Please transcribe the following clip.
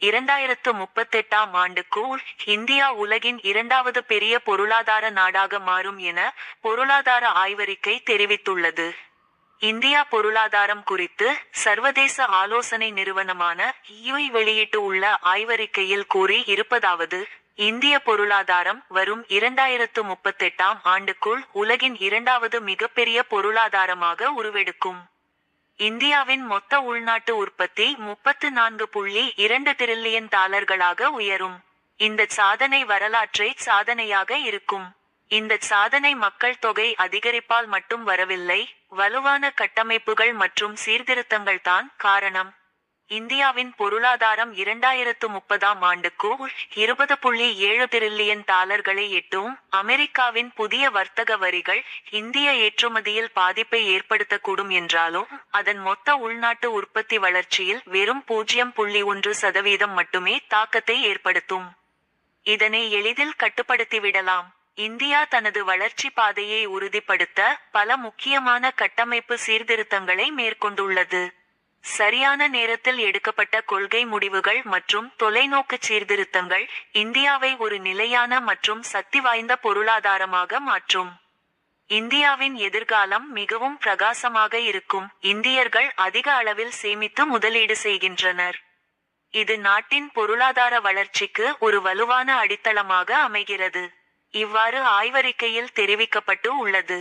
இரண்டாயிரத்து முப்பத்தெட்டாம் ஆண்டுக்குள் இந்தியா உலகின் இரண்டாவது பெரிய பொருளாதார நாடாக மாறும் என பொருளாதார ஆய்வறிக்கை தெரிவித்துள்ளது. இந்தியா பொருளாதாரம் குறித்து சர்வதேச ஆலோசனை நிறுவனமான யுஐ வெளியிட்டு உள்ள ஆய்வறிக்கையில் கூறி இருப்பதாவது இந்திய பொருளாதாரம் வரும் இரண்டாயிரத்து முப்பத்தெட்டாம் ஆண்டுக்குள் உலகின் இரண்டாவது மிகப்பெரிய பொருளாதாரமாக உருவெடுக்கும். இந்தியாவின் மொத்த உள்நாட்டு உற்பத்தி முப்பத்து நான்கு புள்ளி இரண்டு டிரில்லியன் டாலர்களாக உயரும். இந்த சாதனை வரலாற்றை சாதனையாக இருக்கும். இந்த சாதனை மக்கள் தொகை அதிகரிப்பால் மட்டும் வரவில்லை வலுவான கட்டமைப்புகள் மற்றும் சீர்திருத்தங்கள் தான் காரணம். இந்தியாவின் பொருளாதாரம் இரண்டாயிரத்து முப்பதாம் ஆண்டுக்கு இருபது புள்ளி ஏழு டிரில்லியன் டாலர்களை எட்டும். அமெரிக்காவின் புதிய வர்த்தக வரிகள் இந்திய ஏற்றுமதியில் பாதிப்பை ஏற்படுத்தக்கூடும் என்றாலும் அதன் மொத்த உள்நாட்டு உற்பத்தி வளர்ச்சியில் வெறும் பூஜ்ஜியம் புள்ளி ஒன்று சதவீதம் மட்டுமே தாக்கத்தை ஏற்படுத்தும். இதனை எளிதில் கட்டுப்படுத்திவிடலாம். இந்தியா தனது வளர்ச்சி பாதையை உறுதிப்படுத்த பல முக்கியமான கட்டமைப்பு சீர்திருத்தங்களை மேற்கொண்டுள்ளது. சரியான நேரத்தில் எடுக்கப்பட்ட கொள்கை முடிவுகள் மற்றும் தொலைநோக்கு சீர்திருத்தங்கள் இந்தியாவை ஒரு நிலையான மற்றும் சக்தி வாய்ந்த பொருளாதாரமாக மாற்றும். இந்தியாவின் எதிர்காலம் மிகவும் பிரகாசமாக இருக்கும். இந்தியர்கள் அதிக அளவில் சேமித்து முதலீடு செய்கின்றனர். இது நாட்டின் பொருளாதார வளர்ச்சிக்கு ஒரு வலுவான அடித்தளமாக அமைகிறது. இவ்வாறு ஆய்வறிக்கையில் தெரிவிக்கப்பட்டு உள்ளது.